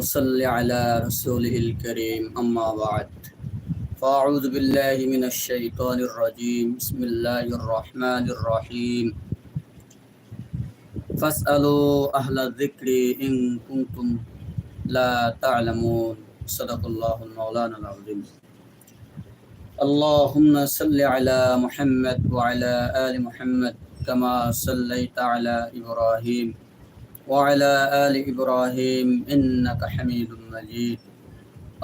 وصل على رسوله الكريم أما بعد. فأعوذ بالله من الشيطان الرجيم. بسم الله الرحمن الرحيم. فاسألوا أهل الذكر إن كنتم لا تعلمون. صدق الله المولانا العظيم. اللهم صل على محمد وعلى آل محمد كما صليت على إبراهيم. وعلى آل إبراهيم إنك حميد مجيد.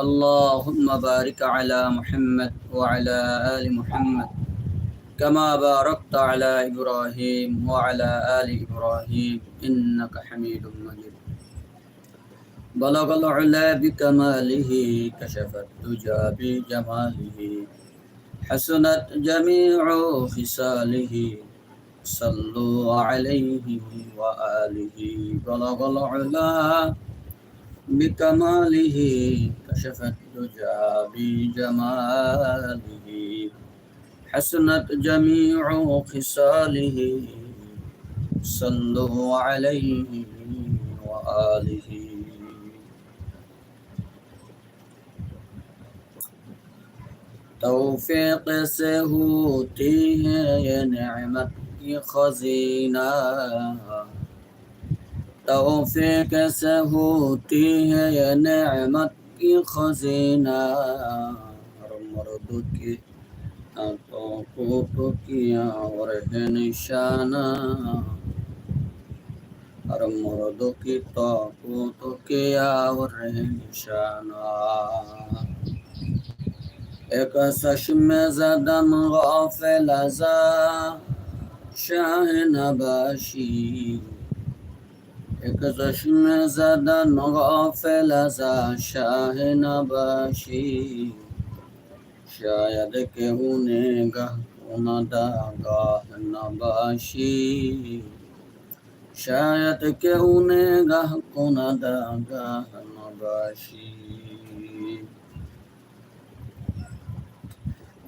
اللهم بارك على محمد وعلى آل محمد كما باركت على إبراهيم وعلى آل إبراهيم إنك حميد مجيد. بلغ العلا بكماله كشف الدجى بجماله حسنت جميع خصاله. صلوا عليه وآله. بلغ العلا بكماله كشف الدجى بجماله. حسنت جميع خصاله. صلوا عليه وآله. توفیق سے ہوتی ہے یہ نعمت خزینہ توفیق سے ہوتی ہے یہ نعمت کی خزینہ ہر مرد کی آنکھوں کو ٹوکیاں اور ہے نشانہ আর মরদ কি তপত কে আর নিশানা এক চশমে জদম গাফেল আজা এক চশমে জাদান গাফেল আজা শাহ নবাসী শায়দ কেউ নে গাহ কোনাদা গাহ নবাসী শায়দ কেউ নে গাহ কোনাদা গাহ নবাসী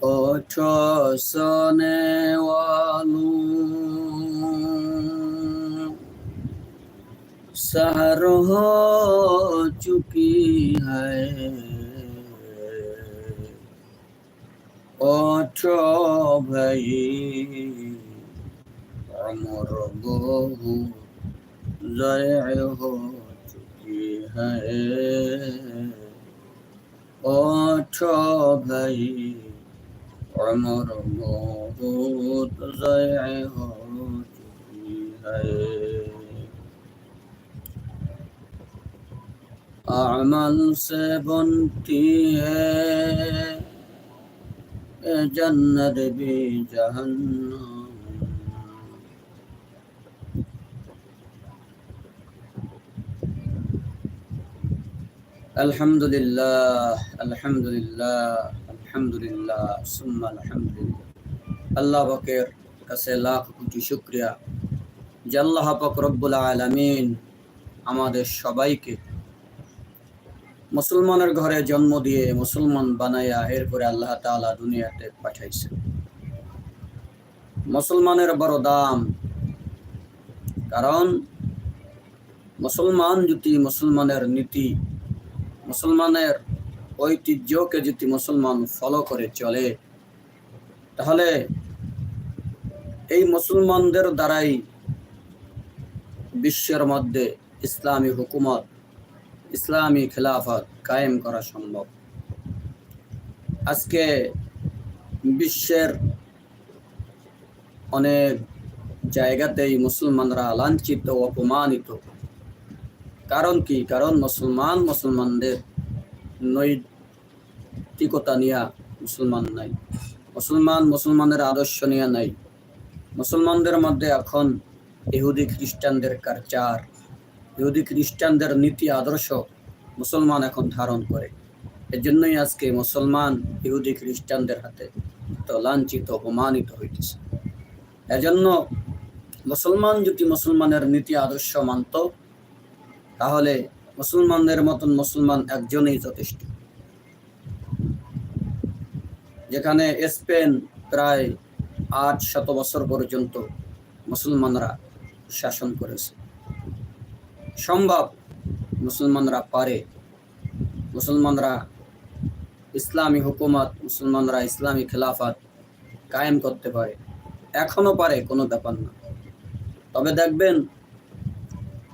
ocho sone walu sahro chuki hai ocho bhai amr bohu zai ho chuki hai ocho bhai عمر الله تزيعه اعمل سے بنتی ہے جنت بھی جہنم الحمد لله الحمد لله আলহামদুলিল্লাহ, সুম্মা আলহামদুলিল্লাহ। আল্লাহ কাছে লাখ কোটি শুক্রিয়া। যে আল্লাহ পাক রব্বুল আলামিন আমাদের সবাইকে মুসলমানের ঘরে জন্ম দিয়ে মুসলমান বানাইয়া এরপরে আল্লাহ তাআলা দুনিয়াতে পাঠাইছে মুসলমানের বড় দাম। কারণ মুসলমান যদি মুসলমানের নীতি, মুসলমানের ঐতিহ্যকে যদি মুসলমান ফলো করে চলে, তাহলে এই মুসলমানদের দ্বারাই বিশ্বের মধ্যে ইসলামী হুকুমত, ইসলামী খেলাফত কায়েম করা সম্ভব। আজকে বিশ্বের অনেক জায়গাতেই মুসলমানরা লাঞ্ছিত, অপমানিত। কারণ কি? কারণ মুসলমান মুসলমানদের নৈতিকতা নিয়ে মুসলমান নাই। মুসলমান মুসলমানের আদর্শ নিয়ে নাই। মুসলমানদের মধ্যে এখন ইহুদি খ্রিস্টানদের কারচার, ইহুদি খ্রিস্টানদের নীতি আদর্শ মুসলমান এখন ধারণ করে। এর জন্যই আজকে মুসলমান ইহুদি খ্রিস্টানদের হাতে তো লাঞ্ছিত, অপমানিত হইতেছে। এজন্য মুসলমান যদি মুসলমানের নীতি আদর্শ মানত, তাহলে মুসলমানদের মতন মুসলমান একজনেই যথেষ্ট। যেখানে স্পেন প্রায় আট শত বছর পর্যন্ত মুসলমানরা শাসন করেছে। সম্ভব মুসলমানরা পারে। মুসলমানরা ইসলামী হুকুমত, মুসলমানরা ইসলামী খেলাফত কায়েম করতে পারে। এখনও পারে, কোনো ব্যাপার না। তবে দেখবেন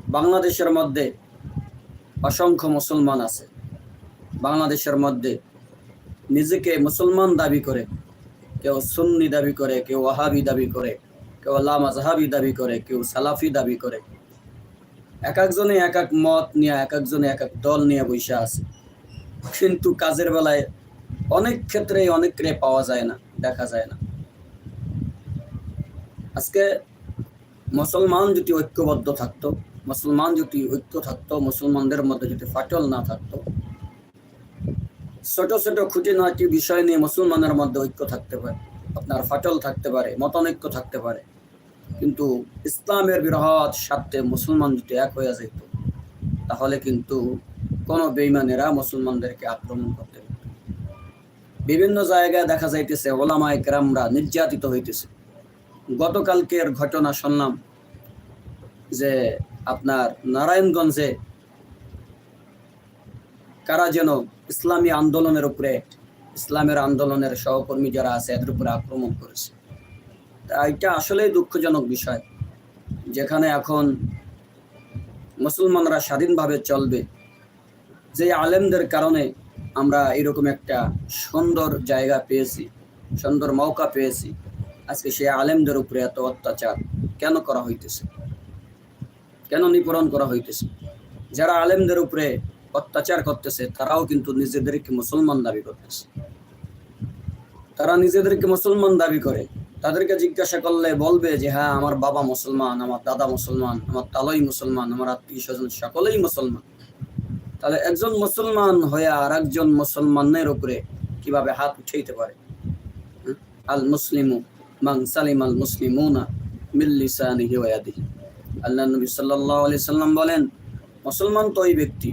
বাংলাদেশের মধ্যে অসংখ্য মুসলমান আছে। বাংলাদেশের মধ্যে নিজেকে মুসলমান দাবি করে, কেউ সুন্নি দাবি করে, কেউ ওয়াহাবি দাবি করে, কেউ আল্লাহ মাজহাবি দাবি করে, কেউ সালাফি দাবি করে। এক একজনে এক এক মত নিয়ে, এক একজনে এক এক দল নিয়ে বসে আছে। কিন্তু কাজের বেলায় অনেক ক্ষেত্রে অনেকরে পাওয়া যায় না, দেখা যায় না। আজকে মুসলমান যদি ঐক্যবদ্ধ থাকতো মুসলমান যদি ঐক্য থাকতো, মুসলমানদের মধ্যে যদি ফাটল না থাকতো, ছোট ছোট খুঁটিনাটি বিষয় নিয়ে মুসলমানের মধ্যে ঐক্য থাকতে পারে, আপনার ফাটল থাকতে পারে, মতানৈক্য থাকতে পারে। কিন্তু ইসলামের বৃহৎ স্বার্থে মুসলমান যদি এক হয়ে যেত তাহলে কিন্তু কোনো বেইমানেরা মুসলমানদেরকে আক্রমণ করতে বিভিন্ন জায়গায় দেখা যাইতেছে, ওলামায় কেরামরা নির্যাতিত হইতেছে। গতকালকের ঘটনা শুনলাম যে আপনার নারায়ণগঞ্জে কারা যেন ইসলামী আন্দোলনের উপরে, ইসলামের আন্দোলনের সহকর্মী যারা আছে, এদের উপরে আক্রমণ করেছে। তা এটা আসলেই দুঃখজনক বিষয়, যেখানে এখন মুসলমানরা স্বাধীনভাবে চলবে। যে আলেমদের কারণে আমরা এরকম একটা সুন্দর জায়গা পেয়েছি, সুন্দর মৌকা পেয়েছি। আজকে সেই আলেমদের উপরে এত অত্যাচার কেন করা হইতেছে? কেন নিপরণ করা হইতেছে? যারা আলেমদের উপরে অত্যাচার করতেছে, তারাও কিন্তু নিজেদেরকে মুসলমান দাবি করতেছে। তারা নিজেদেরকে মুসলমান দাবি করে। তাদেরকে জিজ্ঞাসা করলে বলবে যে হ্যাঁ আমার বাবা মুসলমান, আমার দাদা মুসলমান, আমার তালই মুসলমান, আমার আত্মীয় স্বজন সকলেই মুসলমান। তাহলে একজন মুসলমান হয়ে আর একজন মুসলমানের উপরে কীভাবে হাত উঠাইতে পারে? আল মুসলিমু মান সালিম আল মুসলিমুনা মিল্লিসানিহি ওয়া ইয়াদিহি। আল্লাহ নবী সাল্লাল্লাহু আলাইহি সাল্লাম বলেন, মুসলমান তো ওই ব্যক্তি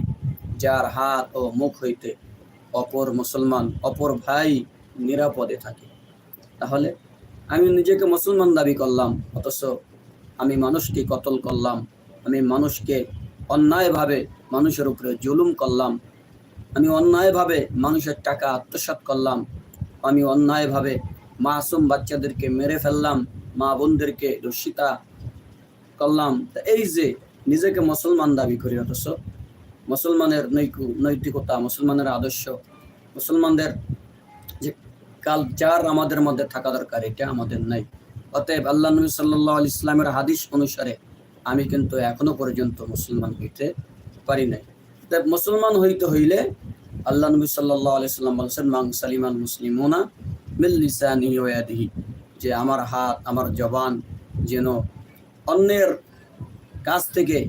যার হাত ও মুখ হইতে অপর মুসলমান, অপর ভাই নিরাপদে থাকে। তাহলে আমি নিজেকে মুসলমান দাবি করলাম, অথচ আমি মানুষকে কতল করলাম, আমি মানুষকে অন্যায়ভাবে মানুষের উপরে জুলুম করলাম, আমি অন্যায়ভাবে মানুষের টাকা আত্মসাৎ করলাম, আমি অন্যায়ভাবে মাসুম বাচ্চাদেরকে মেরে ফেললাম, মা বোনদেরকে দর্শিতা করলাম। এই যে নিজেকে মুসলমান দাবি করি অথচ, মুসলমানের নৈকু, নৈতিকতা, মুসলমানের আদর্শ, মুসলমানদের যে কালচার আমাদের মধ্যে থাকা দরকার, এটা আমাদের নাই। অতএব আল্লাহ নবী সাল্লাহ ইসলামের হাদিস অনুসারে আমি কিন্তু এখনও পর্যন্ত মুসলমান হইতে পারি নাই। অতএব মুসলমান হইতে হইলে আল্লাহ নবী সাল্লাহ আলি সাল্লাম বলছেন মাং সালিমান মুসলিমুনা মিল্লিসানিহি ওয়াদিহি যে আমার হাত, আমার জবান যেন অন্যের কাছ থেকে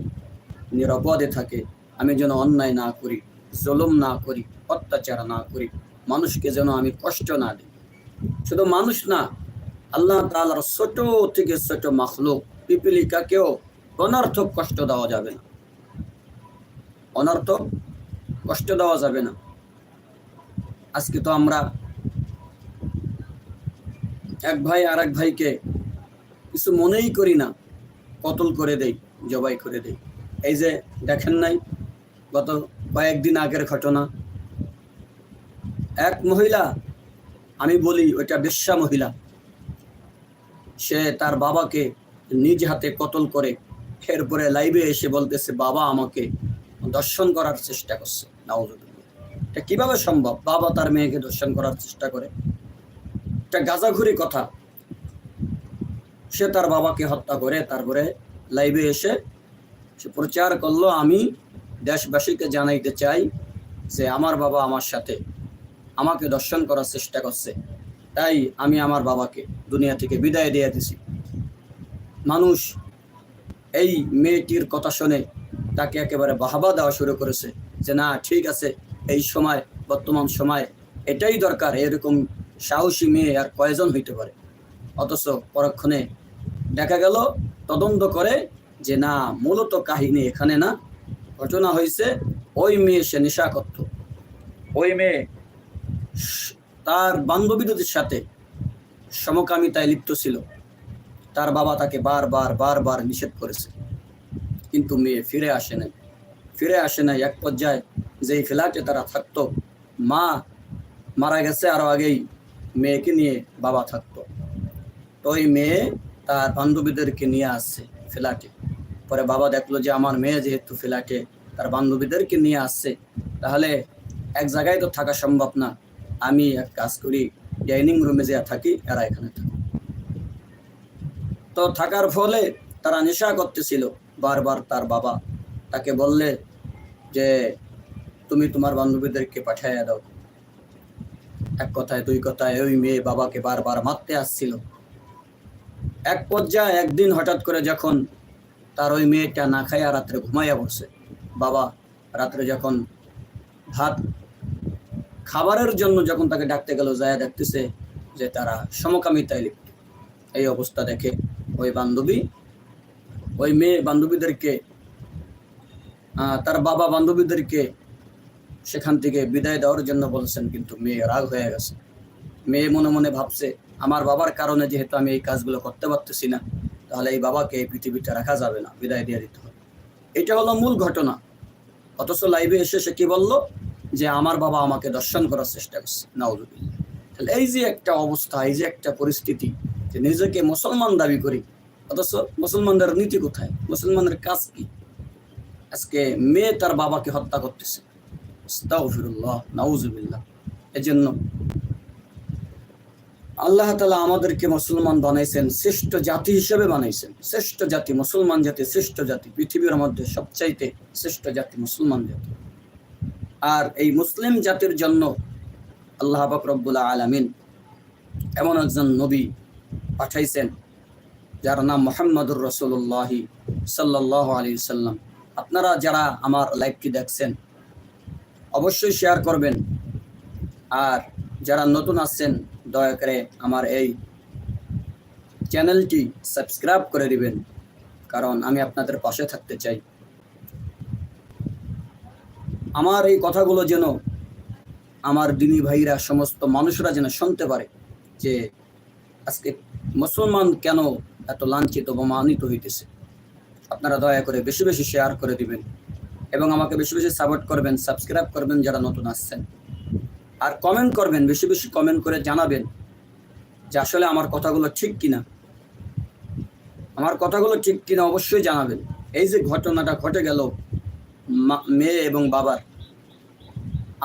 নিরাপদে থাকে। আমি যেন অন্যায় না করি, জুলুম না করি, অত্যাচার না করি, মানুষকে যেন আমি কষ্ট না দিই। শুধু মানুষ না, আল্লাহ তাআলার ছোট থেকে ছোট মাখলুক, পিপিলিকাকেও অনার্থক কষ্ট দেওয়া যাবে না। অনার্থক কষ্ট দেওয়া যাবে না। আজকে তো আমরা এক ভাই আর এক ভাইকে কিছু মনেই করি না। কতল করে দেই, জবাই করে দেই। এই যে দেখেন নাই, গত কয়েকদিন আগের ঘটনা। এক মহিলা, আমি বলি ওইটা বেশ্যা মহিলা, সে তার বাবাকে নিজ হাতে কতল করে ফের এরপরে লাইভে এসে বলতেছে, বাবা আমাকে দর্শন করার চেষ্টা করছে। এটা কীভাবে সম্ভব? বাবা তার মেয়েকে দর্শন করার চেষ্টা করে। এটা গাজাঘুরি কথা। সে তার বাবাকে হত্যা করে, তারপরে লাইভে এসে সে প্রচার করল, আমি দেশবাসীকে জানাইতে চাই যে আমার বাবা আমার সাথে আমাকে দর্শন করার চেষ্টা করছে। তাই আমি আমার বাবাকে দুনিয়া থেকে বিদায় দিয়ে দিছি। মানুষ এই মেয়েটির কথা শুনে তাকে একেবারে বাহাবা দেওয়া শুরু করেছে যে, না, ঠিক আছে, এই সময়, বর্তমান সময় এটাই দরকার, এরকম সাহসী মেয়ে আর কয়জন হইতে পারে? অথচ পরক্ষণে দেখা গেল, তদন্ত করে যে না, মূলত কাহিনী এখানে না, ঘটনা হয়েছে ওই মেয়ে সে নেশা করত ওই মেয়ে তার বান্ধবীদের সাথে সমকামিতায় লিপ্ত ছিল। তার বাবা তাকে বারবার বারবার নিষেধ করেছে। কিন্তু মেয়ে ফিরে আসে নাই। ফিরে আসে নাই এক পর্যায়ে যেই ফ্ল্যাটে তারা থাকতো, মা মারা গেছে আরও আগেই, মেয়েকে নিয়ে বাবা থাকতো। তো ওই মেয়ে তার বান্ধবীদেরকে নিয়ে আসছে ফ্ল্যাটে। পরে বাবা দেখল যে আমার মেয়ে যেহেতু ফ্ল্যাটে, তার বান্ধবীদেরকে নিয়ে আসছে। তাহলে এক জায়গায় তো থাকা সম্ভব না। আমি এক কাজ করি, ডাইনিং রুমে যে থাকি, এরা এখানে থাকে। তো থাকার ফলে তারা নেশা করতেছিল, বারবার তার বাবা। তাকে বললে যে, তুমি তোমার বান্ধবীদেরকে পাঠাইয়া দাও। এক কথায়, দুই কথায় ওই মেয়ে বাবাকে বারবার মারতে আসছিল। এক পর্যায়ে একদিন হঠাৎ করে যখন তার ওই মেয়েটা না খাইয়া রাত্রে ঘুমাইয়া বসে বাবা রাত্রে যখন ভাত খাবারের জন্য যখন তাকে ডাকতে গেল যায় দেখতেছে যে তারা সমকামিতায় লিপ্ত। এই অবস্থা দেখে ওই বান্ধবী, ওই মেয়ে বান্ধবীদেরকে তার বাবা বান্ধবীদেরকে সেখান থেকে বিদায় দেওয়ার জন্য বলছেন, কিন্তু মেয়ে রাগ হয়ে গেছে। মেয়ে মনে মনে ভাবছে আমার বাবার কারণে যেহেতু আমি এই কাজগুলো করতে পারতেছি না, তাহলে এই বাবাকে এই পৃথিবীতে রাখা যাবে না, বিদায় দিয়ে দিতে হবে। এটা হলো মূল ঘটনা। অথচ লাইভে এসে সে কি বলল? যে আমার বাবা আমাকে দর্শন করার চেষ্টা করছে। নাউজুবিল্লাহ। তাহলে এই যে একটা অবস্থা, এই যে একটা পরিস্থিতি, যে নিজেকে মুসলমান দাবি করি, অথচ মুসলমানদের নীতি কোথায়? মুসলমানের কাজ কি? আজকে মেয়ে তার বাবাকে হত্যা করতেছে। নাউজুবিল্লাহ। এজন্য আল্লাহ তালা আমাদেরকে মুসলমান বানাইছেন, শ্রেষ্ঠ জাতি হিসেবে বানাইছেন। শ্রেষ্ঠ জাতি মুসলমান জাতি, শ্রেষ্ঠ জাতি পৃথিবীর মধ্যে সবচাইতে শ্রেষ্ঠ জাতি মুসলমান জাতি। আর এই মুসলিম জাতির জন্য আল্লাহ পাক রব্বুল আলামিন এমন একজন নবী পাঠাইছেন, যার নাম মোহাম্মদুর রসুল্লাহি সাল্লাহ আলী সাল্লাম। আপনারা যারা আমার লাইভটি দেখছেন, অবশ্যই শেয়ার করবেন। আর যারা নতুন আসছেন দয়া করে আমার এই চ্যানেলটি সাবস্ক্রাইব করে দিবেন, কারণ আমি আপনাদের পাশে থাকতে চাই। আমার এই কথাগুলো যেন আমার দিনী ভাইরা, সমস্ত মানুষরা যেন শুনতে পারে যে আজকে মুসলমান কেন এত লাঞ্ছিত বা মানিত হইতেছে। আপনারা দয়া করে বেশি বেশি শেয়ার করে দিবেন এবং আমাকে বেশি বেশি সাপোর্ট করবেন সাবস্ক্রাইব করবেন যারা নতুন আসছেন। আর কমেন্ট করবেন, বেশি বেশি কমেন্ট করে জানাবেন যে আসলে আমার কথাগুলো ঠিক কিনা। আমার কথাগুলো ঠিক কিনা অবশ্যই জানাবেন। এই যে ঘটনাটা ঘটে গেল মেয়ে এবং বাবার।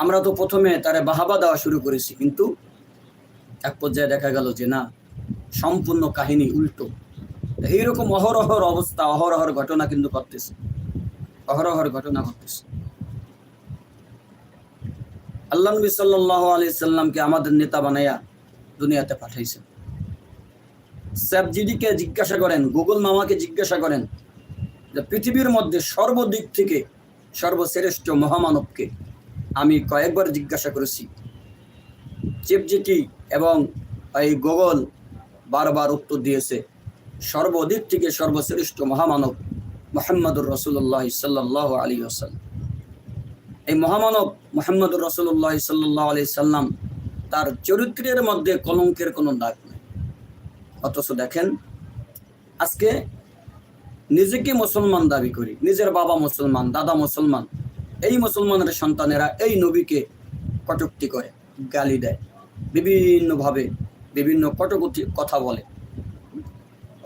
আমরা তো প্রথমে তারে বাহাবা দেওয়া শুরু করেছি, কিন্তু এক পর্যায়ে দেখা গেল যে না, সম্পূর্ণ কাহিনী উল্টো। এইরকম অহরহর অবস্থা, অহরহর ঘটনা কিন্তু ঘটতেছে। অহরহর ঘটনা ঘটতেছে। আল্লাহ নবী সাল্লাহ আলি সাল্লামকে আমাদের নেতা বানাইয়া দুনিয়াতে পাঠাইছেন। স্যাপজিডিকে জিজ্ঞাসা করেন, গুগল মামাকে জিজ্ঞাসা করেন যে পৃথিবীর মধ্যে সর্বদিক থেকে সর্বশ্রেষ্ঠ মহামানবকে আমি কয়েকবার জিজ্ঞাসা করেছি। চেপজিটি এবং এই গুগল বারবার উত্তর দিয়েছে, সর্বদিক থেকে সর্বশ্রেষ্ঠ মহামানব মোহাম্মদুর রসুল্লাহ সাল্লাহ আলী আসাল্লাম এই মহামানব মোহাম্মদুর রসুল্লাহ সাল্লাহ আলি সাল্লাম তার চরিত্রের মধ্যে কলঙ্কের কোনো দাগ নেই। অথচ দেখেন, আজকে নিজেকে মুসলমান দাবি করি, নিজের বাবা মুসলমান, দাদা মুসলমান, এই মুসলমানের সন্তানেরা এই নবীকে কটুক্তি করে, গালি দেয়, বিভিন্নভাবে বিভিন্ন কটুক্তি কথা বলে।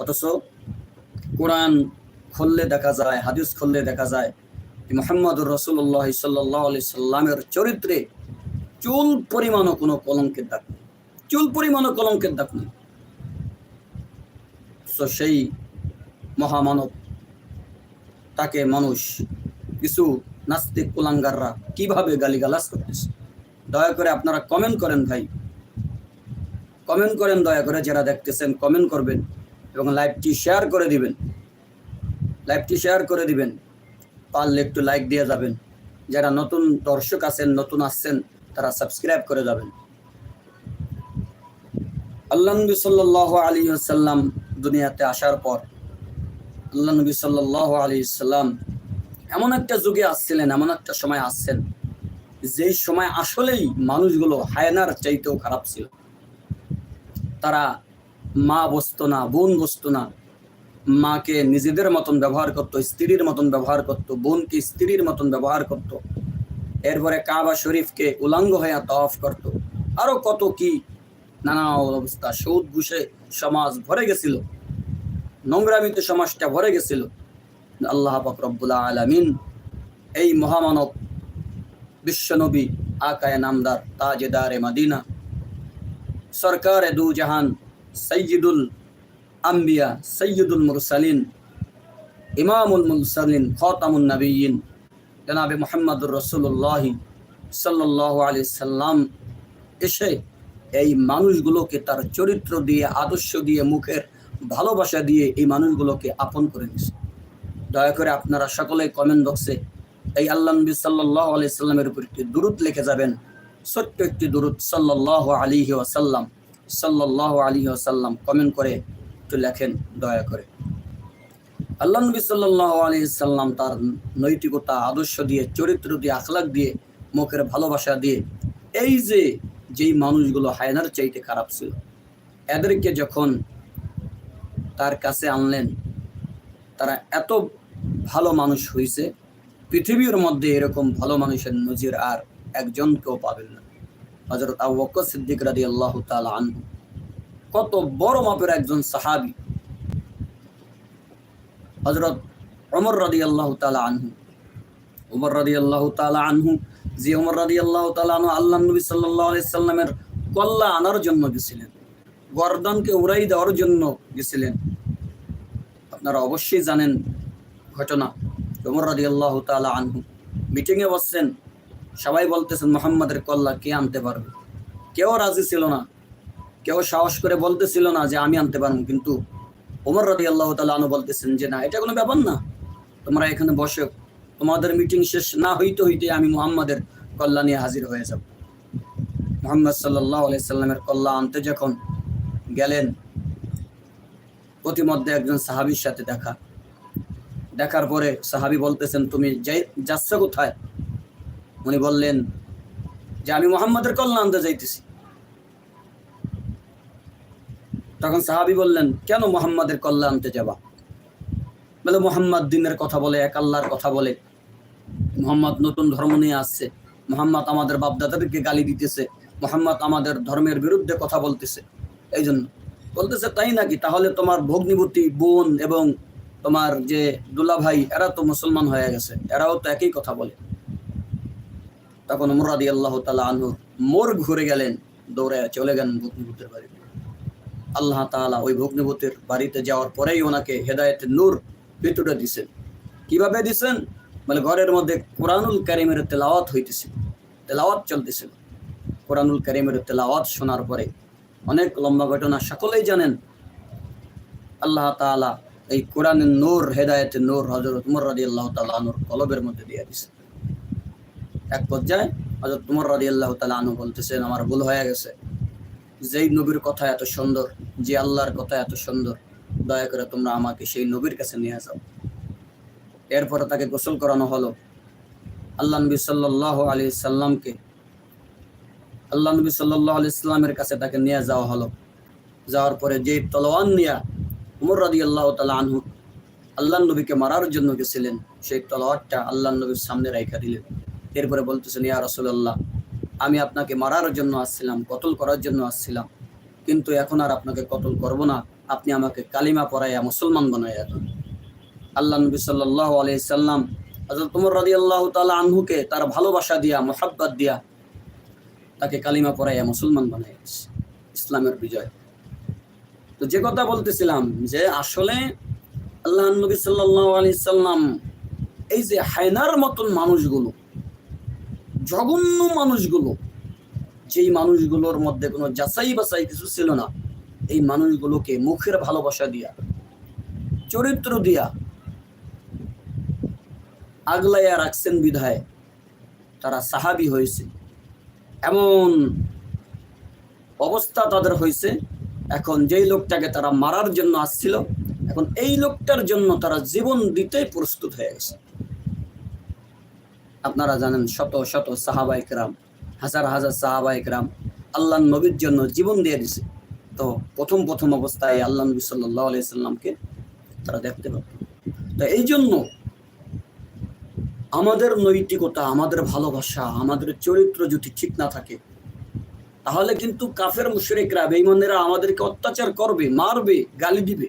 অথচ কোরআন খুললে দেখা যায়, হাদিস খুললে দেখা যায় মোহাম্মদুর রসুল্লাহ সাল্লাহ সাল্লামের চরিত্রে চুল পরিমাণও কোনো কলঙ্কের দাগ নেই। চুল পরিমাণও কলঙ্কের দাগ নেই। তো সেই মহামানব, তাকে মানুষ, কিছু নাস্তিক কুলাঙ্গাররা কীভাবে গালিগালাজ করতেছে? দয়া করে আপনারা কমেন্ট করেন ভাই। কমেন্ট করেন, দয়া করে যারা দেখতেছেন কমেন্ট করবেন এবং লাইভটি শেয়ার করে দিবেন। লাইভটি শেয়ার করে দিবেন। পারলে একটু লাইক দিয়ে যাবেন। যারা নতুন দর্শক আছেন, নতুন আসছেন, তারা সাবস্ক্রাইব করে যাবেন। আল্লাহ নবী সাল্লাহ আলী সাল্লাম দুনিয়াতে আসার পর আল্লাহ নবী সাল্লাহ আলী সাল্লাম এমন একটা যুগে আসছিলেন, এমন একটা সময় আসছেন যেই সময় আসলেই মানুষগুলো হায়নার চাইতেও খারাপ ছিল। তারা মা বসতো না, বোন বসতো না মাকে নিজেদের মতন ব্যবহার করতো, স্ত্রীর মতন ব্যবহার করতো, বোনকে স্ত্রীর মতন ব্যবহার করতো। এরপরে কাবা শরীফকে উলাঙ্গ হয়ে তওয়াফ করত। আরও কত কি নানা অবস্থা, সৌদ ঘুষে সমাজ ভরে গেছিল, নোংরামিতে সমাজটা ভরে গেছিল। আল্লাহ পাক রব্বুল আলামিন এই মহামানব বিশ্বনবী আকায় নামদার, তাজেদারে মাদিনা, সরকার দু জাহান সৈয়দুল আম্বিয়া সৈয়দুল মুরসালিন, ইমামুল মুরসালিন, খতামুন নবীন জনাবে মোহাম্মদুর রসুল্লাহ সাল্লাহ আলি সাল্লাম এসে এই মানুষগুলোকে তার চরিত্র দিয়ে, আদর্শ দিয়ে, মুখের ভালোবাসা দিয়ে এই মানুষগুলোকে আপন করে নিছে। দয়া করে আপনারা সকলে কমেন্ট বক্সে এই আল্লাহ নবী সাল্লাহ আলি সাল্লামের উপর একটি দূরত লিখে যাবেন। ছোট্ট একটি দূরত সাল্লাহ আলী ওয়াসাল্লাম সাল্লাহ আলী ওয়াসাল্লাম কমেন্ট করে একটু লেখেন, দয়া করে। আল্লাহ নবী সাল্লাহ আলী সাল্লাম তার নৈতিকতা, আদর্শ দিয়ে, চরিত্র দিয়ে আখলাক দিয়ে, মুখের ভালোবাসা দিয়ে, এই যে যেই মানুষগুলো হায়নার চাইতে খারাপ ছিল, এদেরকে যখন তার কাছে আনলেন, তারা এত ভালো মানুষ হয়েছে পৃথিবীর মধ্যে এরকম ভালো মানুষের নজির আর একজনকেও পাবেন না। হজরত আবু সিদ্দিক রাদি আল্লাহ তাআলা আনহু। কত বড় মাপের একজন সাহাবী। হজরত ওমর রাদি আল্লাহ তাআলা আনহু। ওমর রাদি আল্লাহ তাআলা আনহু, যে ওমর রাদি আল্লাহ তাআলা আনহু আল্লাহ নবী আলাইহি সাল্লামের কল্লা আনার জন্য গেছিলেন, গর্দনকে উড়াই দেওয়ার জন্য গেছিলেন। আপনারা অবশ্যই জানেন ঘটনা, ওমর রাদি আল্লাহ তাআলা আনহু। মিটিংয়ে বসছেন, সবাই বলতেছেন, মোহাম্মদের কল্লা কে আনতে পারবে? কেউ রাজি ছিল না। কেউ সাহস করে বলতেছিল না যে আমি আনতে পারব, কিন্তু ওমর রাদি আল্লাহ আনহু বলতেছেন যে না, এটা কোনো ব্যাপার না। তোমরা এখানে বসে। তোমাদের মিটিং শেষ না হইতে হইতে আমি মুহাম্মাদের নিয়ে হাজির হয়ে যাব। মোহাম্মদ সাল্লাহ সাল্লামের কল্লা আনতে যখন গেলেন, প্রতিমধ্যে একজন সাহাবীর সাথে দেখা। দেখার পরে সাহাবি বলতেছেন, তুমি যাচ্ছ কোথায়? উনি বললেন, যে আমি মোহাম্মদের কল্লা আনতে যাইতেছি। তখন সাহাবি বললেন, কেন মোহাম্মদের কল্লা আনতে যাবা? বলে, মোহাম্মদ দিনের কথা বলে, এক আল্লাহর কথা বলে। মোহাম্মদ নতুন ধর্ম নিয়ে আসছে। মোহাম্মদ আমাদের বাপদাদাদেরকে গালি দিতেছে। মোহাম্মদ আমাদের ধর্মের বিরুদ্ধে কথা বলতেছে। এই জন্য বলতেছে, তাই নাকি? তাহলে তোমার ভগ্নিবতী বোন এবং তোমার যে দুলা ভাই এরা তো মুসলমান হয়ে গেছে। এরাও তো একই কথা বলে। তখন মুরাদি আল্লাহ তালা আনহু মোর ঘুরে গেলেন দৌড়ে চলে গেলেন ভগ্নিভূতের বাড়িতে। আল্লাহ তাআলা ওই ভগ্নিভূতের বাড়িতে যাওয়ার পরেই ওনাকে হেদায়েতের নূর ভিতরে দিছেন। কীভাবে দিছেন? বলে ঘরের মধ্যে কোরআনুল কারিমের তেলাওয়াত হইতেছিল তেলাওয়াত চলতেছিল কোরআনুল কারিমের তেলাওয়াত শোনার পরে অনেক লম্বা ঘটনা সকলেই জানেন। আল্লাহ তাআলা এই কোরআনের নূর, হেদায়েতের নূর হজরত উমর রাদি আল্লাহ তাআলা নূর কলবের মধ্যে দিয়ে দিছে। এক পর্যায়ে হজরত উমর রাদি আল্লাহ আনু বলতেছেন, আমার ভুল হয়ে গেছে। যেই নবীর কথা এত সুন্দর, যে আল্লাহর কথা এত সুন্দর, দয়া করে তোমরা আমাকে সেই নবীর কাছে নিয়ে যাও। এরপরে তাকে গোসল করানো হলো। আল্লাহ নবী সাল্লাহ আলী সাল্লামকে, আল্লাহ নবী সাল্লাহ আলি ইসলামের কাছে তাকে নিয়ে যাওয়া হলো। যাওয়ার পরে যেই তলোয়ান নিয়া উমর রাদি আল্লাহ তালা আনহু আল্লাহ নবীকে মারার জন্য গেছিলেন, সেই তলোয়ারটা আল্লাহ নবীর সামনে রেখা দিলেন। এরপরে বলতেছেন, ইয়া রসুল্লাহ আমি আপনাকে মারার জন্য আসছিলাম, কতল করার জন্য আসছিলাম। কিন্তু এখন আর আপনাকে কতল করব না, আপনি আমাকে কালিমা পড়াইয়া মুসলমান বানাইয়া দেন। আল্লাহ নবী সাল্লাহ আলি সাল্লাম হজরত উমর রাদি আল্লাহ তালা আনহুকে তার ভালোবাসা দিয়া, মোহাব্বত দিয়া তাকে কালিমা পড়াইয়া মুসলমান বানাই ইসলামের বিজয়। তো যে কথা বলতেছিলাম যে আসলে আল্লাহ নবী সাল্লাহ আলি সাল্লাম এই যে হায়নার মতন মানুষগুলো জঘন্য মানুষগুলো, যেই মানুষগুলোর মধ্যে কোনো যাচাই বাছাই কিছু ছিল না, এই মানুষগুলোকে মুখের ভালোবাসা দিয়া, চরিত্র দিয়া আগলাইয়া রাখছেন বিধায় তারা সাহাবি হয়েছে। এমন অবস্থা তাদের হয়েছে, এখন যেই লোকটাকে তারা মারার জন্য আসছিল, এখন এই লোকটার জন্য তারা জীবন দিতে প্রস্তুত হয়ে গেছে। আপনারা জানেন শত শত সাহাবাইকরাম হাজার হাজার সাহাবাইকরাম আল্লাহ নবীর জন্য জীবন দিয়ে দিছে। তো প্রথম প্রথম অবস্থায় আল্লাহ নবী সাল্লাহ তারা দেখতে পাবে। তো এই জন্য আমাদের নৈতিকতা, আমাদের ভালোবাসা, আমাদের চরিত্র যদি ঠিক না থাকে, তাহলে কিন্তু কাফের, মুশরিকরা, বেঈমানেরা আমাদেরকে অত্যাচার করবে, মারবে, গালি দিবে।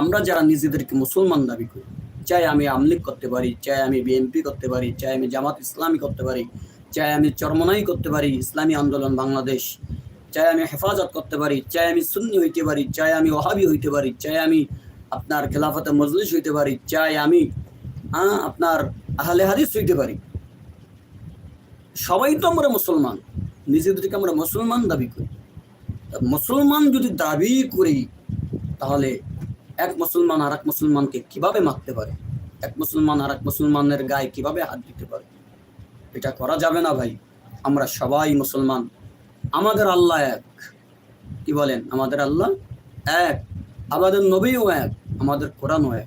আমরা যারা নিজেদেরকে মুসলমান দাবি করি চাই আমি আমলিক করতে পারি, চাই আমি বিএনপি করতে পারি, চাই আমি জামাত ইসলামী করতে পারি, চাই আমি চরমনাই করতে পারি, ইসলামী আন্দোলন বাংলাদেশ, চাই আমি হেফাজত করতে পারি, চাই আমি সুন্নি হইতে পারি, চাই আমি ওহাবি হইতে পারি, চাই আমি আপনার খেলাফতে মজলিস হইতে পারি, চাই আমি হ্যাঁ আপনার আহলে হাদিস হইতে পারি। সবাই তো আমরা মুসলমান নিজেদেরকে আমরা মুসলমান দাবি করি মুসলমান যদি দাবি করি, তাহলে এক মুসলমান আর এক মুসলমানকে কীভাবে মারতে পারে? এক মুসলমান আর এক মুসলমানের গায়ে কীভাবে হাত দিতে পারে? এটা করা যাবে না ভাই। আমরা সবাই মুসলমান। আমাদের আল্লাহ এক। কি বলেন? আমাদের আল্লাহ এক। আমাদের নবীও এক। আমাদের কোরআনও এক।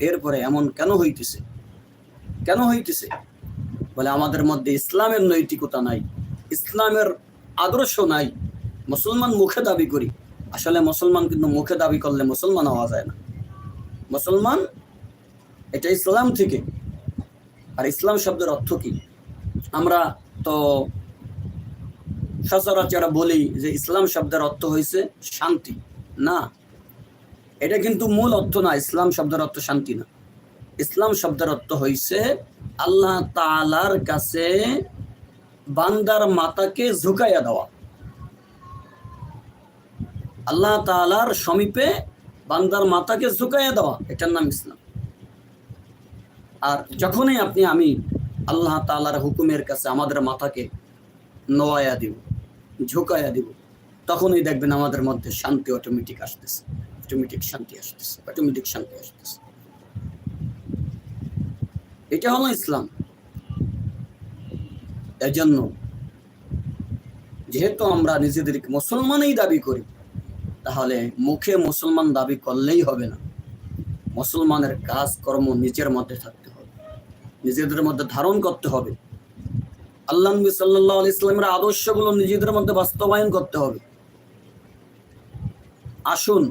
এরপরে এমন কেন হইতেছে? কেন হইতেছে? বলে আমাদের মধ্যে ইসলামের নৈতিকতা নাই, ইসলামের আদর্শ নাই। মুসলমান মুখে দাবি করি আসলে মুসলমান কিন্তু মুখে দাবি করলে মুসলমান হওয়া যায় না। মুসলমান, এটা ইসলাম থেকে। আর ইসলাম শব্দের অর্থ কি? আমরা তো সচরাচর বলি যে ইসলাম শব্দের অর্থ হয়েছে শান্তি। না, এটা কিন্তু মূল অর্থ না, ইসলাম শব্দের অর্থ শান্তি না। ইসলাম শব্দের অর্থ হয়েছে আল্লাহ তালার কাছে বান্দার মাতাকে ঝুঁকাইয়া দেওয়া। আল্লাহ তালার সমীপে বান্দার মাতাকে ঝুঁকাইয়া দেওয়া, এটার নাম ইসলাম। আর যখনই আপনি, আমি আল্লাহ তালার হুকুমের কাছে আমাদের মাথাকে নোয়াইয়া দিব, ঝুঁকাইয়া দিব, তখনই দেখবেন আমাদের মধ্যে শান্তি অটোমেটিক আসতেছে অটোমেটিক শান্তি আসতেছে অটোমেটিক শান্তি আসতেছে। এটা হলো ইসলাম। এজন্য যেহেতু আমরা নিজেদেরকে মুসলমানই দাবি করি তাহলে মুখে মুসলমান দাবি করলেই হবে না। মুসলমানের কাজ কর্ম নিজের মধ্যে থাকতে হবে। নিজেদের মধ্যে ধারণ করতে হবে। আল্লাহ নবী সাল্লাহ ইসলামের আদর্শগুলো নিজেদের মধ্যে বাস্তবায়ন করতে হবে। আসুন,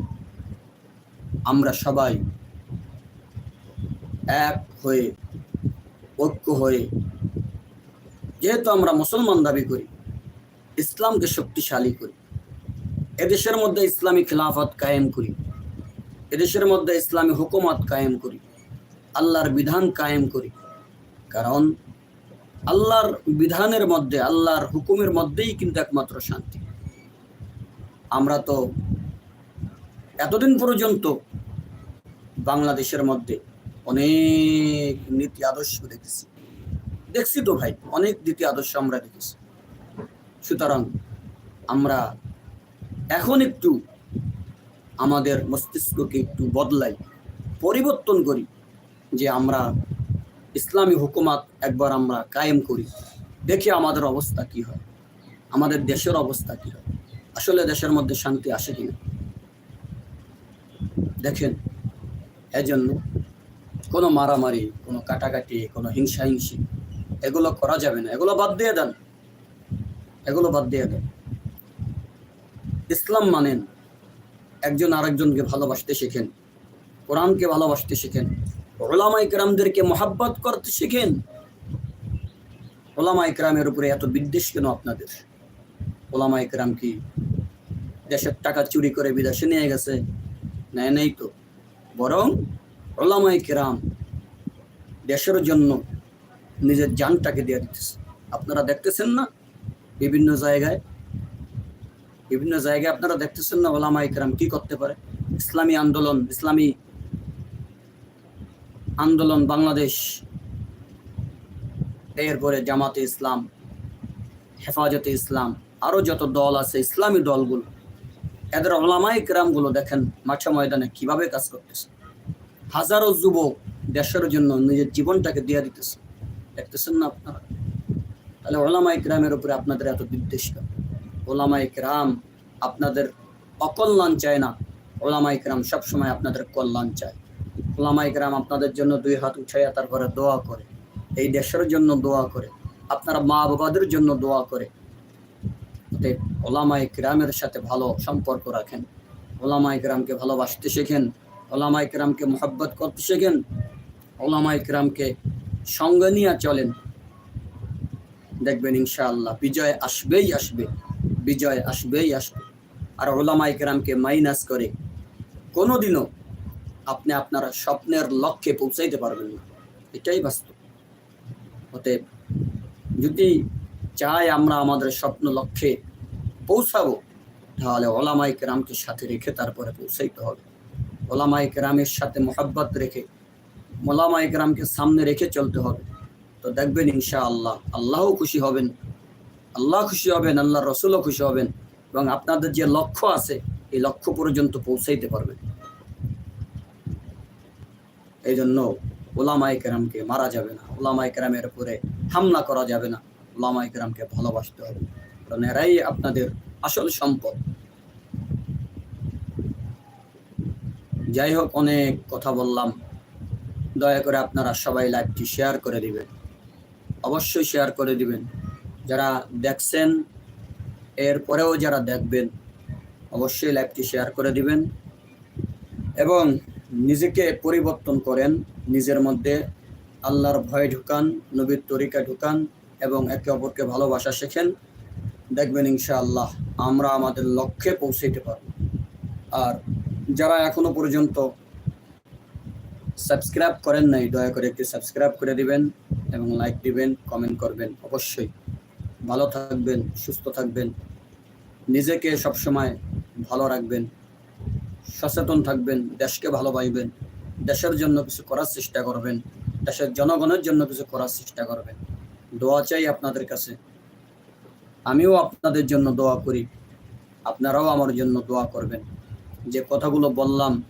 আমরা সবাই এক হয়ে, ঐক্য হয়ে, যেহেতু আমরা মুসলমান দাবি করি, ইসলামকে শক্তিশালী করি এদেশের মধ্যে ইসলামী খিলাফত কায়েম করি। এদেশের মধ্যে ইসলামী হুকুমত কায়েম করি। আল্লাহর বিধান কায়েম করি। কারণ আল্লাহর বিধানের মধ্যে, আল্লাহর হুকুমের মধ্যেই কিন্তু একমাত্র শান্তি। আমরা তো এতদিন পর্যন্ত বাংলাদেশের মধ্যে অনেক নীতি আদর্শ দেখেছি। দেখছি তো ভাই, অনেক নীতি আদর্শ আমরা দেখেছি। সুতরাং আমরা এখন একটু আমাদের মস্তিষ্ককে একটু বদলাই, পরিবর্তন করি যে আমরা ইসলামী হুকুমাত একবার আমরা কায়েম করি, দেখি আমাদের অবস্থা কি হয়, আমাদের দেশের অবস্থা কি হয়, আসলে দেশের মধ্যে শান্তি আসে কিনা দেখেন, এজন্য কোনো মারামারি, কোনো কাটাকাটি, কোনো হিংসা হিংসি এগুলো করা যাবে না, এগুলো বাদ দিয়ে দেন, এগুলো বাদ দিয়ে দেন। ইসলাম মানেন একজন আরেকজনকে ভালোবাসতে শেখেন, কোরআনকে ভালোবাসতে শেখেন ওলামা ইকরামদেরকে মহাব্বত করতে শেখেন। ওলামা ইকরামের উপরে এত বিদ্বেষ কেন আপনাদের? ওলামা ইকরাম কি দেশের টাকা চুরি করে বিদেশে নিয়ে গেছে? নেয় নেই তো। বরং ওলামা ইকরাম দেশের জন্য নিজের জানটাকে দিয়ে দিতেছে। আপনারা দেখতেছেন না? বিভিন্ন জায়গায় বিভিন্ন জায়গায় আপনারা দেখতেছেন না ওলামা ইকরাম কি করতে পারে? ইসলামী আন্দোলন ইসলামী আন্দোলন বাংলাদেশ, এরপরে জামাতে ইসলাম, হেফাজতে ইসলাম, আরও যত দল আছে, ইসলামী দলগুলো, এদের ওলামাই গ্রামগুলো দেখেন মাঠে ময়দানে কীভাবে কাজ করতেছে। হাজারো যুবক দেশের জন্য নিজের জীবনটাকে দিয়ে দিতেছে। দেখতেছেন না আপনারা? তাহলে ওলামাই গ্রামের উপরে আপনাদের এত বিদ্বেষ কেন? ওলামাই গ্রাম আপনাদের অকল্যাণ চায় না। ওলামাই গ্রাম সবসময় আপনাদের কল্যাণ চায়। ওলামাই গ্রাম আপনাদের জন্য দুই হাত উঠাইয়া তারপরে দোয়া করে। এই দেশের জন্য দোয়া করে। আপনারা মা বাবাদের জন্য দোয়া করে। অতএব ওলামাই গ্রামের সাথে ভালো সম্পর্ক রাখেন। ওলামাই গ্রামকে ভালোবাসতে শেখেন। ওলামাই গ্রামকে মোহাব্বত করতে শেখেন। ওলামা ইকরামকে সঙ্গে নিয়ে চলেন। দেখবেন ইনশাআল্লাহ বিজয় আসবেই আসবে। বিজয় আসবেই আসবে। আর ওলামা ইকরামকে মাইনাস করে কোনোদিনও আপনি আপনার স্বপ্নের লক্ষ্যে পৌঁছাইতে পারবেন না। এটাই বাস্তব। অতএব যদি চাই আমরা আমাদের স্বপ্ন লক্ষ্যে পৌঁছাবো, তাহলে ওলামাই কেরামকে সাথে রেখে তারপরে পৌঁছাইতে হবে। ওলামাই কেরামের সাথে মোহাব্বত রেখে মোলামাই কেরামকে সামনে রেখে চলতে হবে। তো দেখবেন ইনশা আল্লাহ আল্লাহও খুশি হবেন আল্লাহ খুশি হবেন, আল্লাহ রসুলও খুশি হবেন এবং আপনাদের যে লক্ষ্য আছে, এই লক্ষ্য পর্যন্ত পৌঁছাইতে পারবেন। এই জন্য ওলামাই কেরামকে মারা যাবে না। ওলামাই কেরামের উপরে হামলা করা যাবে না। ওলামাই কেরামকে ভালোবাসতে হবে। কারণ এরাই আপনাদের আসল সম্পদ। যাই হোক, অনেক কথা বললাম। দয়া করে আপনারা সবাই লাইভটি শেয়ার করে দিবেন। অবশ্যই শেয়ার করে দিবেন। যারা দেখছেন, এরপরেও যারা দেখবেন, অবশ্যই লাইভটি শেয়ার করে দিবেন এবং নিজেকে পরিবর্তন করেন, নিজের মধ্যে আল্লাহর ভয় ঢুকান, নবীর তরিকা ঢুকান এবং একে অপরকে ভালোবাসা শেখেন। দেখবেন ইনশাআল্লাহ আমরা আমাদের লক্ষ্যে পৌঁছাইতে পারব। আর যারা এখনও পর্যন্ত সাবস্ক্রাইব করেন নাই, দয়া করে একটি সাবস্ক্রাইব করে দিবেন এবং লাইক দিবেন, কমেন্ট করবেন অবশ্যই। ভালো থাকবেন, সুস্থ থাকবেন। নিজেকে সবসময় ভালো রাখবেন। সচেতন থাকবেন, দেশকে ভালোবাসবেন। দেশের জন্য কিছু করার চেষ্টা করবেন। দেশের জনগণের জন্য কিছু করার চেষ্টা করবেন। দোয়া চাই আপনাদের কাছে। আমিও আপনাদের জন্য দোয়া করি। আপনারাও আমার জন্য দোয়া করবেন। যে কথাগুলো বললাম,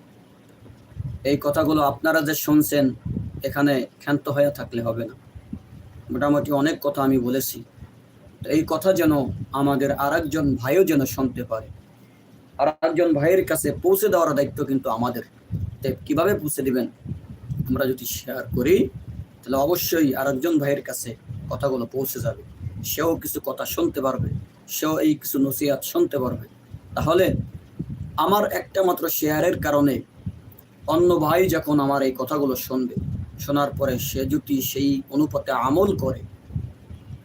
এই কথাগুলো আপনারা যে শুনছেন, এখানে ক্ষান্ত হয়ে থাকলে হবে না। মোটামুটি অনেক কথা আমি বলেছি। এই কথা যেন আমাদের আর একজন ভাইও যেন শুনতে পারে। আর একজন ভাইয়ের কাছে পৌঁছে দেওয়ার দায়িত্ব কিন্তু আমাদের। কীভাবে পৌঁছে দিবেন? আমরা যদি শেয়ার করি, তাহলে অবশ্যই আর একজন ভাইয়ের কাছে কথাগুলো পৌঁছে যাবে। সেও কিছু কথা শুনতে পারবে, সেও এই কিছু নসিহাত শুনতে পারবে। তাহলে আমার একটা মাত্র শেয়ারের কারণে অন্য ভাই যখন আমার এই কথাগুলো শুনবে, শোনার পরে সে যদি সেই অনুপাতে আমল করে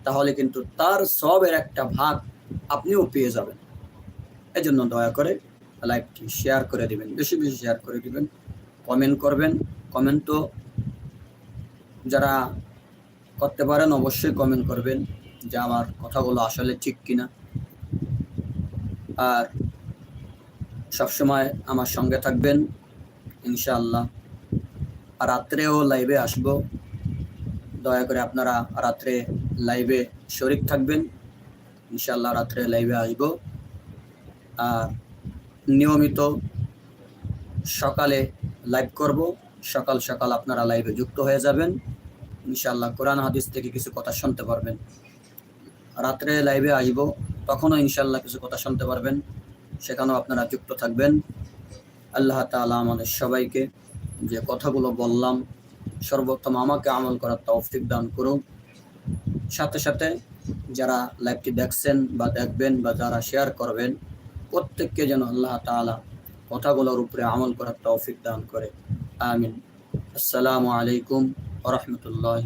তাহলে কিন্তু তার সবের একটা ভাগ আপনিও পেয়ে যাবেন। এজন্য দয়া করে লাইভটি শেয়ার করে দিবেন, বেশি বেশি শেয়ার করে দিবেন, কমেন্ট করবেন, কমেন্ট তো যারা করতে পারেন অবশ্যই কমেন্ট করবেন যে আমার কথাগুলো আসলে ঠিক কিনা। আর সবসময় আমার সঙ্গে থাকবেন, ইনশাআল্লাহ। আর রাত্রেও লাইভে আসব। দয়া করে আপনারা রাত্রে লাইভে শরিক থাকবেন। ইনশাল্লাহ রাত্রে লাইভে আসব। আর নিয়মিত সকালে লাইভ করব। সকাল সকাল আপনারা লাইভে যুক্ত হয়ে যাবেন। ইনশাল্লাহ কোরআন হাদিস থেকে কিছু কথা শুনতে পারবেন। রাত্রে লাইভে আসব, তখনও ইনশাল্লাহ কিছু কথা শুনতে পারবেন। সেখানেও আপনারা যুক্ত থাকবেন। আল্লাহ তালা আমাদের সবাইকে যে কথাগুলো বললাম সর্বোত্তম আমাকে আমল করার তৌফিক দান করুন। সাথে সাথে যারা লাইভটি দেখছেন বা দেখবেন বা যারা শেয়ার করবেন, প্রত্যেককে যেন আল্লাহ তালা কথাগুলোর উপরে আমল করার তৌফিক দান করে। আমিন। আসসালামু আলাইকুম ওরহমতুল্লাহ